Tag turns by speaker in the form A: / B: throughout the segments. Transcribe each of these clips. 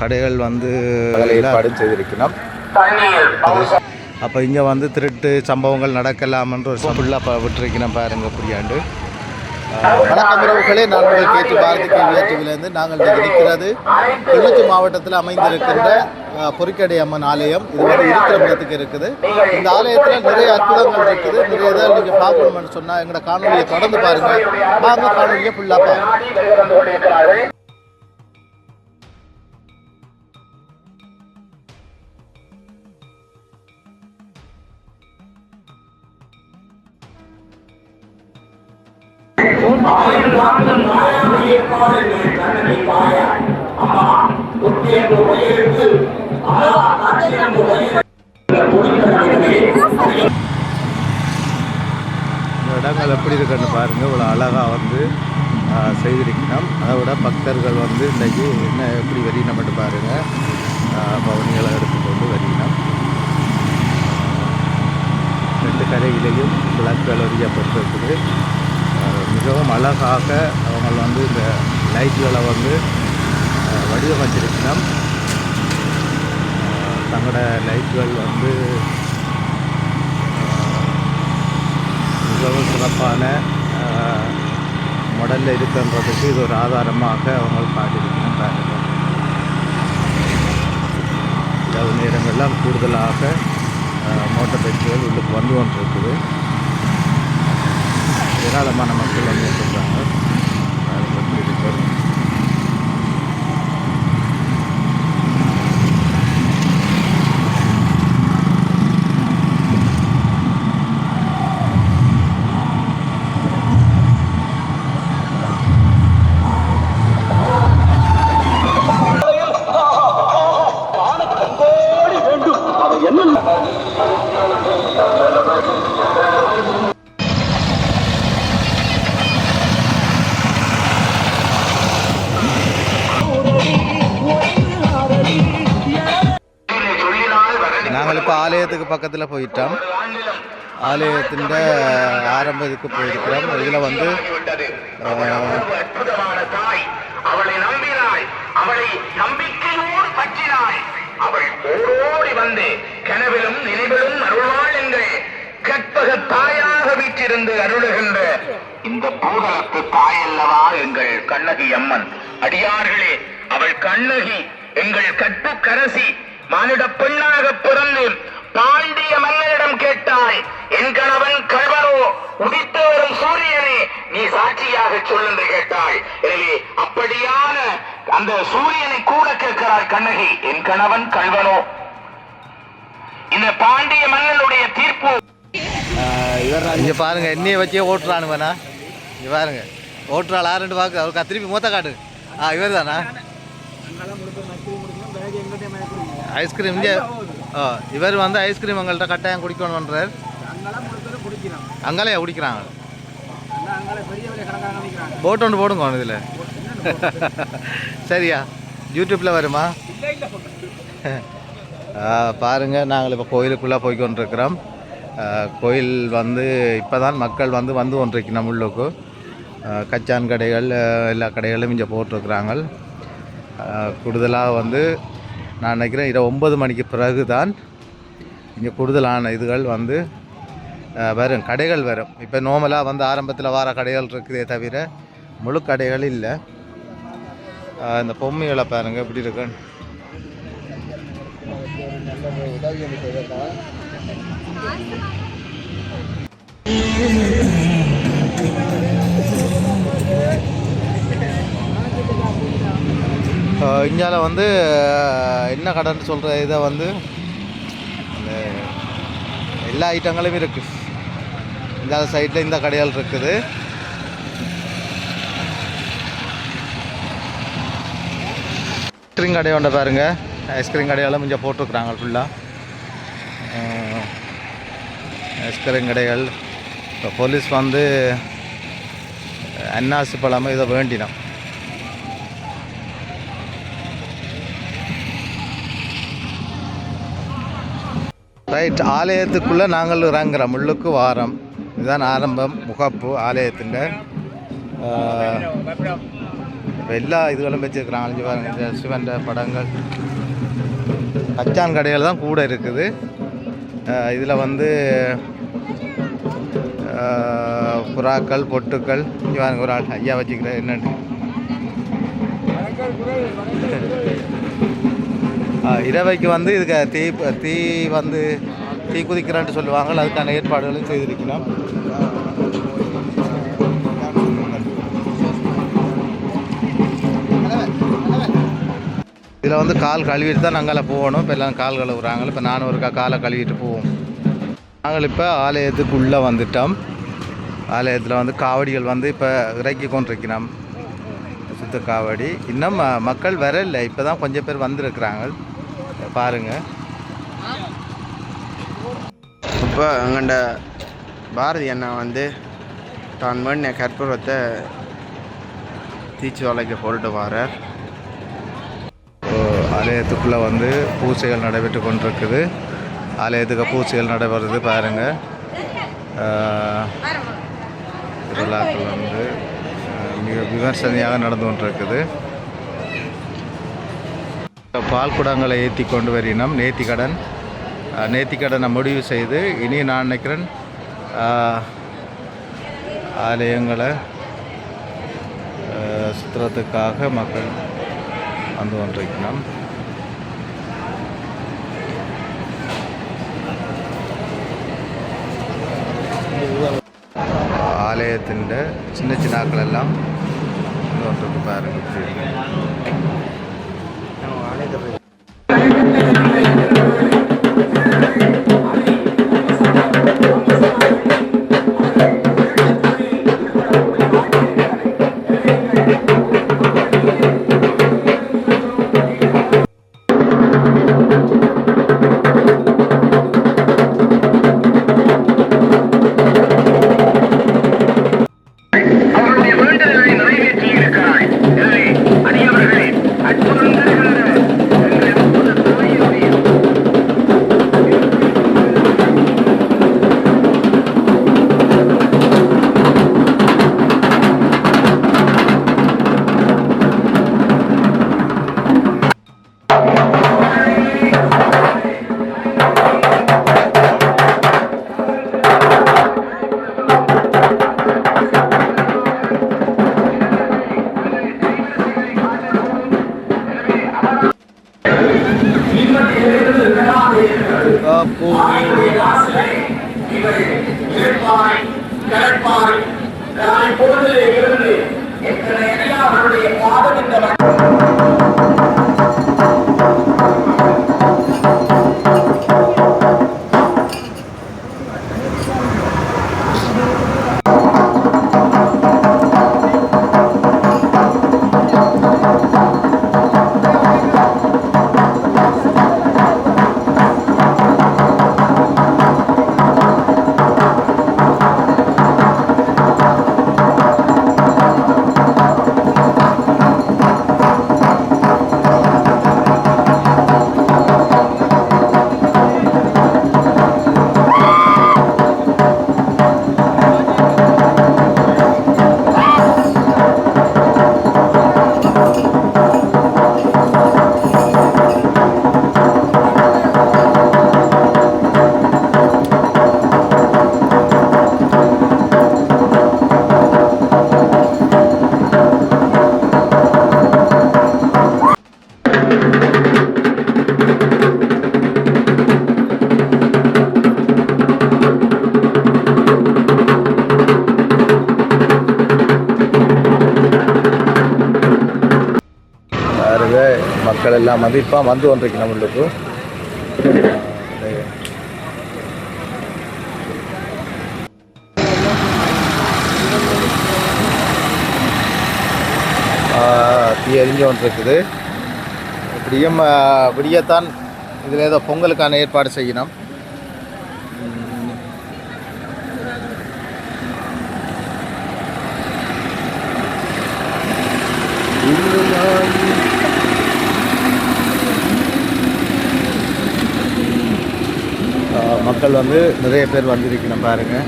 A: கடைகள் வந்து
B: ஏற்பாடு செய்திருக்கிறோம்.
A: அப்போ இங்கே வந்து திருட்டு சம்பவங்கள் நடக்கலாமன்ற ஒரு ஃபுல்லாக விட்டுருக்கிறேன் பாருங்க புரியாண்டு.
B: வணக்கம் உறவுகளே நான் உங்கள் கேட்டு பாரதி கேவியா டிவிலேருந்து நாங்கள் இன்றைக்கு நிற்கிறது கிளிநொச்சி மாவட்டத்தில் அமைந்திருக்கின்ற பொறிக்கடை அம்மன் ஆலயம். இது வந்து இருக்கிற இடத்துக்கு இருக்குது. இந்த ஆலயத்தில் நிறைய அற்புதங்கள் இருக்குது. நிறைய இதை நீங்கள் பார்க்கணும்னு சொன்னால் எங்களோட காணொலியை தொடர்ந்து பாருங்கள் வாங்க காணொலியை ஃபுல்லாக
A: இந்த இடங்கள் எப்படி இருக்குன்னு பாருங்கள் இவ்வளோ அழகாக வந்து செய்திருக்கணும் அதை விட பக்தர்கள் வந்து இன்றைக்கி என்ன எப்படி வரியினம் மட்டும் பாருங்கள் பவனிகளை எடுத்துக்கொண்டு வரியினம் ரெண்டு கரையிலையும் விளக்குகள் அறியப்பட்டிருக்குது மிகவும் அழகாக அவங்க வந்து இந்த லைட்டுகளை வந்து வடிவமைச்சிருக்கணும் தங்களோட லைட்டுகள் வந்து மிகவும் சிறப்பான மாடலில் இருக்குன்றதுக்கு இது ஒரு ஆதாரமாக அவங்க காட்டியிருக்கணும் இரவு நேரங்கள்லாம் கூடுதலாக அஹ், மோட்டார் பைக்குகள் உள்ளுக்கு வந்து கொண்டிருக்குது. ஏராளமான மக்கள் வந்து கொண்டிருக்காங்க பக்கத்தில் போயிட்டோம் ஆலயத்தின் ஆரம்ப இதுக்கு போயிருக்கிறோம். இதில் வந்து
C: அவளை நம்பினாய். அவளை நம்பிக்கையோடு பற்றினாய். அவள் ஓடோடி வந்து. கனவிலும் நினைவிலும் அருள்வாள் எங்கள் கற்பக தாயாக வீற்றிருந்து அருளுகின்ற இந்த பூதலத்து தாயல்லவா எங்கள் கண்ணகி அம்மன். அடியார்களே அவள் கண்ணகி எங்கள் கற்புக்கரசி மானிட பெண்ணாக பிறந்த சொல் என்று கேட்டாள் எனவே அப்படியான அந்த சூரியனை கூட கேட்கிறார் கண்ணகி. என் கணவன் கல்வனோ இந்த பாண்டிய மன்னனுடைய தீர்ப்பு.
A: இங்க பாருங்க என்னைய வச்சே ஓட்டுறானுவனா இங்க பாருங்க. ஓட்டுறாள் ஆறு ரெண்டு பார்க்க அவருக்கு திருப்பி மூத்த காட்டு. ஆ இவர் தானா ஐஸ்கிரீம் இங்கே ஓ இவர் வந்து ஐஸ்கிரீம் எங்கள்கிட்ட கட்டாயம் குடிக்கணுன்றார் அங்காலே குடிக்கிறாங்க போட்டு ஒன்று போடுங்க இதில். சரியா? யூடியூப்பில் வருமா? பாருங்கள் நாங்கள் இப்போ கோயிலுக்குள்ளே போய் கொண்டிருக்கிறோம் கோயில் வந்து இப்போ தான் மக்கள் வந்து வந்து கொண்டிருக்கணும் உள்ளுக்கு. கச்சான் கடைகள் எல்லா கடைகளும் இங்கே போட்டிருக்கிறாங்க. கூடுதலாக வந்து நான் நினைக்கிறேன் இரவு ஒன்பது மணிக்கு பிறகு தான் இங்கே கூடுதலான இதுகள் வந்து வரும். கடைகள் வரும். இப்போ நார்மலாக வந்து ஆரம்பத்தில் வர கடைகள் இருக்குதே தவிர முழு கடைகள் இல்லை. இந்த பொம்மைகளை பாருங்கள் எப்படி இருக்குன்னு இந்தியாவில் வந்து என்ன கடைன்னு சொல்கிற இதை வந்து எல்லா ஐட்டங்களும் இருக்குது இந்த சைடில் இந்த கடையால் இருக்குது. ஐஸ்கிரீம் கடை ஒன்றை பாருங்க. ஐஸ்கிரீம் கடையெல்லாம் கொஞ்சம் போட்டிருக்குறாங்க ஃபுல்லாக ஐஸ்கிரீம் கடைகள். இப்போ போலீஸ் வந்து அன்னாசி பழம் இதை வேண்டினோம். ரைட் ஆலயத்துக்குள்ளே நாங்கள் இறங்குறோம். முள்ளுக்கு வாரம். இதுதான் ஆரம்பம் முகப்பு ஆலயத்தின் இப்போ எல்லா இதுகளும் வச்சுருக்கிறாங்க இங்கே பாருங்க இந்த சிவன் படங்கள் கச்சான் கடைகள் தான் கூட இருக்குது இதில் வந்து புறாக்கள் பொட்டுக்கள் இங்கே ஒரு ஆள் ஐயா வச்சுக்கிறேன் என்னன்னு இரவைக்கு வந்து இதுக்கு தீ தீ வந்து தீ குதிக்கிறான்ட்டு சொல்லுவாங்க அதுக்கான ஏற்பாடுகளும் செய்திருக்கிறோம். இதில் வந்து கால் கழுவிட்டு தான் நாங்கள் போகணும். இப்போ எல்லாம் கால் கழுவுறாங்க இப்போ நானும் ஒருக்கா காலை கழுவிட்டு போவோம். நாங்கள் இப்போ ஆலயத்துக்குள்ளே வந்துட்டோம். ஆலயத்தில் வந்து காவடிகள் வந்து இப்போ இறக்கி கொண்டிருக்கிறோம். சுத்த காவடி. இன்னும் ம- மக்கள் வரல இப்போ தான் கொஞ்சம் பேர் வந்திருக்கிறாங்க. பாருங்கள்
D: இப்போ அங்கண்ட பாரதி அண்ணா வந்து தான் வேண்டிய கற்பூரத்தை தீச்சு வலைக்கு போட்டு வரார்.
A: ஆலயத்துக்குள்ளே வந்து பூஜைகள் நடைபெற்று கொண்டிருக்குது. ஆலயத்துக்கு பூஜைகள் நடைபெறுது பாருங்கள் திருவிழாக்கள் வந்து மிக விமர்சனையாக நடந்து கொண்டிருக்குது. பால் குடங்களை ஏற்றி கொண்டு வரினம் நேத்தி கடன் நேர்த்திக்கடனை முடிவு செய்து இனி நான் நினைக்கிறேன் ஆலயங்களை அஹ், சுற்றுறதுக்காக மக்கள் வந்து கொண்டிருக்கணும் ஆலயத்தின் சின்ன சின்னாக்கள் எல்லாம் வந்து பாருங்க Thank you. எல்லாம் வந்து வந்து கொண்டிருக்கு நம்மளுக்கு தீ எரிஞ்சு கொண்டிருக்குது. இப்படியும் விடியத்தான் இதில் ஏதோ பொங்கலுக்கான ஏற்பாடு செய்யணும் ம். ஆ, மக்கள் வந்து நிறைய பேர் வந்திருக்கணும் பாருங்கள்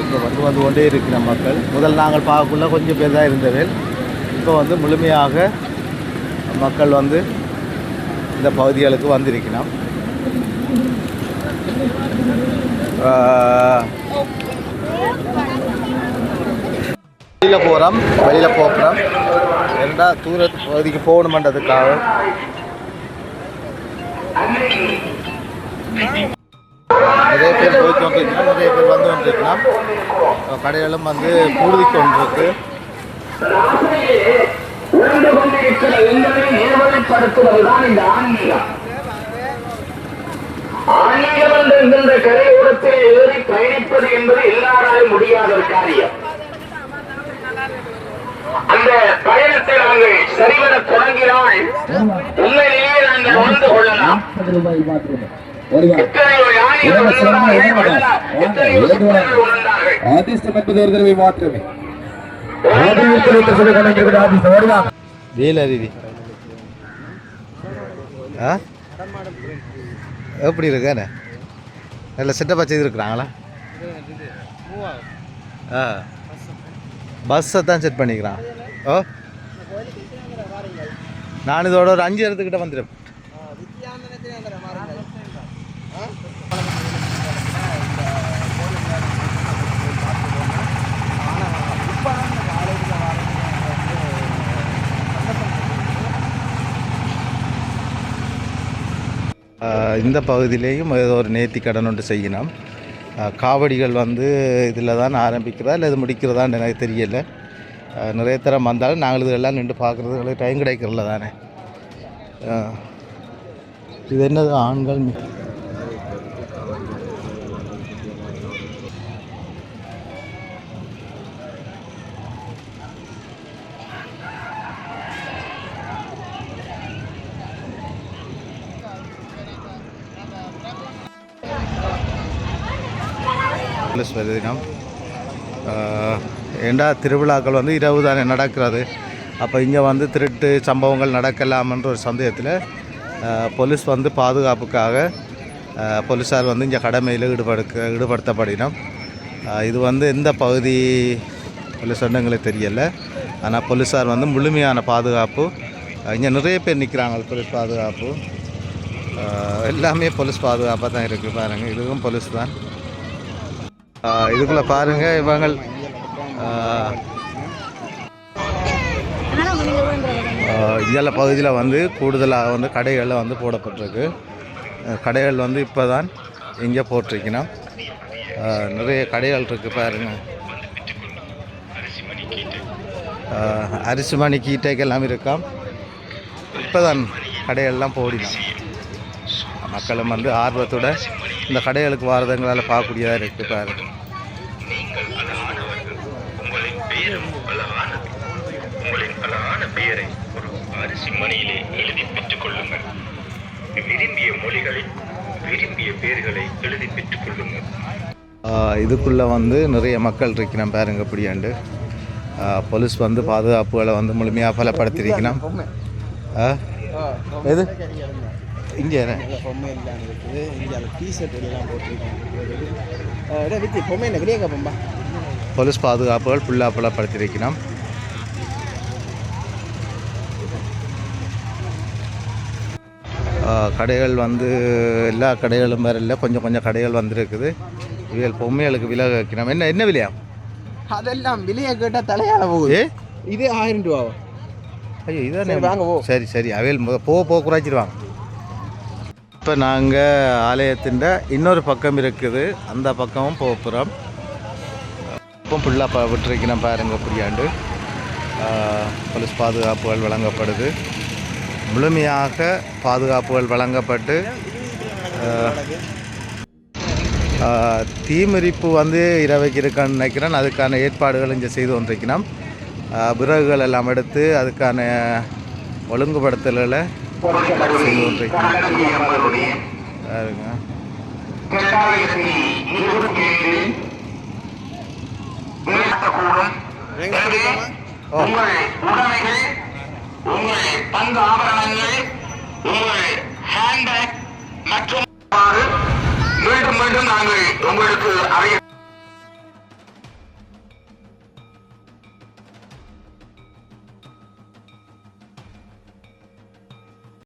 A: இப்போ வந்து வந்து கொண்டே இருக்கிற மக்கள். முதல் நாங்கள் பார்க்கக்குள்ள கொஞ்சம் பேர் தான் இருந்தவர்கள். இப்போ வந்து முழுமையாக மக்கள் வந்து இந்த பகுதிகளுக்கு வந்திருக்கணும் வெளியில் போகிறோம் வெளியில் போகிறோம் ரெண்டா தூர பகுதிக்கு போகணுமன்றதுக்காக. நிறைய பேர் போய் கொண்டிருக்கலாம் நிறைய பேர் வந்து கொண்டிருக்கலாம் கடைகளும் வந்து கூடுதி கொண்டிருக்கு.
C: ஆன்மீகம் என்கின்ற கரையோரத்தில் ஏறி பயணிப்பது என்பது எல்லாராலும் முடியாத ஒரு காரியம் அந்த பயணத்தை நாங்கள் சரிவர தொடங்கினால் உண்மையிலேயே நாங்கள் உணர்ந்து கொள்ளலாம். எத்தனையோ ஞானிகள்
E: ஆதிஷ்டம் என்பது ஒரு தடவை மாற்றமே
A: வேலருவி ஆ எப்படி இருக்கானே நல்ல செட்டப்பாக செய்திருக்கிறாங்களா ஆ பஸ்ஸை தான் செட் பண்ணிக்கிறான் ஓ நான் இதோட ஒரு அஞ்சு இடத்துக்கிட்ட வந்துடுவேன் இந்த பகுதியிலேயும் ஏதோ ஒரு நேர்த்தி கடன் ஒன்று செய்யணும். காவடிகள் வந்து இதில் தான் ஆரம்பிக்கிறதா இல்லை இது முடிக்கிறதான்னு எனக்கு தெரியல. நிறைய தரம் வந்தாலும் நாங்கள் இதெல்லாம் நின்று பார்க்குறது எங்களுக்கு டைம் கிடைக்கிறல தானே. இது என்னது? ஆண்கள் மி- தினம். ஏண்டா திருவிழாக்கள் வந்து இரவு தானே நடக்கிறது. அப்போ இங்கே வந்து திருட்டு சம்பவங்கள் நடக்கலாமன்ற ஒரு சந்தேகத்தில் போலீஸ் வந்து பாதுகாப்புக்காக போலீஸார் வந்து இங்கே கடமையில் ஈடுபடுக்க ஈடுபடுத்தப்படினோம். இது வந்து எந்த பகுதி போலீஸ் எங்களுக்கு தெரியலை. ஆனால் போலீஸார் வந்து முழுமையான பாதுகாப்பு இங்கே நிறைய பேர் நிற்கிறாங்க போலீஸ் பாதுகாப்பு. எல்லாமே போலீஸ் பாதுகாப்பாக தான் இருக்குது பாருங்கள் இதுவும் போலீஸ் தான். இதுக்குள்ள பாருங்க இவங்க இயல பகுதியில் வந்து கூடுதலாக வந்து கடைகளில் வந்து போடப்பட்டிருக்கு. கடைகள் வந்து இப்போ தான் இங்கே போட்டிருக்கணும். நிறைய கடைகள் இருக்குது பாருங்கள் அரிசி மணி கீட்டைக்கெல்லாம் இருக்காம். இப்போ தான் கடைகள்லாம் போடினோம். மக்களும் வந்து ஆர்வத்தோட இந்த கடைகளுக்கு வாரதங்களால் பார்க்கக்கூடியதாக இருக்குது
C: ஒரு அரிசி மணியிலே எழுதி பெற்றுக் கொள்ளுங்கள் விரும்பிய மொழிகளில் விரும்பிய பெயர்களை எழுதி பெற்றுக் கொள்ளுங்கள்
A: ஆஹ் இதுக்குள்ளே வந்து நிறைய மக்கள் இருக்கிறோம் பாருங்க இப்படியாண்டு ஆஹ் போலீஸ் வந்து பாதுகாப்புகளை வந்து முழுமையாக பலப்படுத்தியிருக்கணும் ஆ. எது? இங்கே
B: பொம்மை எல்லாம் இருக்குது. இங்கே அந்த டிஷர்ட் எல்லாம் போட்டிருக்காங்க. வித்தி பொம்மை என்ன? வெளியே பொம்பா
A: போலீஸ் பாதுகாப்புகள் ஃபுல்லாக பலப்படுத்தியிருக்கணும் ஆஹ் கடைகள் வந்து எல்லா கடைகளும் வேறு இல்லை. கொஞ்சம் கொஞ்சம் கடைகள் வந்திருக்குது. இவைகள் பொம்மைகளுக்கு விலை வைக்கணும் என்ன என்ன விலையா?
B: அதெல்லாம் வெளியே கேட்டால் தலையால போகுது. இது ஆயிரம் ரூபாவா?
A: ஐயோ இதானே?
B: வாங்க, போ.
A: சரி சரி. அவையில் போக போக குறைச்சிடுவாங்க. இப்போ நாங்கள் ஆலயத்தின் இன்னொரு பக்கம் இருக்குது. அந்த பக்கமும் போக போகிறோம் இப்போ ஃபுல்லாக ப விட்டுருக்கணும் பாருங்க புரியாண்டு போலீஸ் பாதுகாப்புகள் வழங்கப்படுது. முழுமையாக பாதுகாப்புகள் வழங்கப்பட்டு தீமிரிப்பு வந்து இரவைக்கு இருக்கான்னு நினைக்கிறேன். அதுக்கான ஏற்பாடுகள் இங்கே செய்து கொண்டிருக்கிறோம். பிறகுகள் விறகுகள் எல்லாம் எடுத்து அதுக்கான ஒழுங்குபடுத்தல்களை
C: உங்கள் உடைமைகள் உங்கள் பங்கு ஆபரணங்கள் உங்கள் ஹேண்ட்பேக் மற்றும் மீண்டும் மீண்டும் நாங்கள் உங்களுக்கு அறிய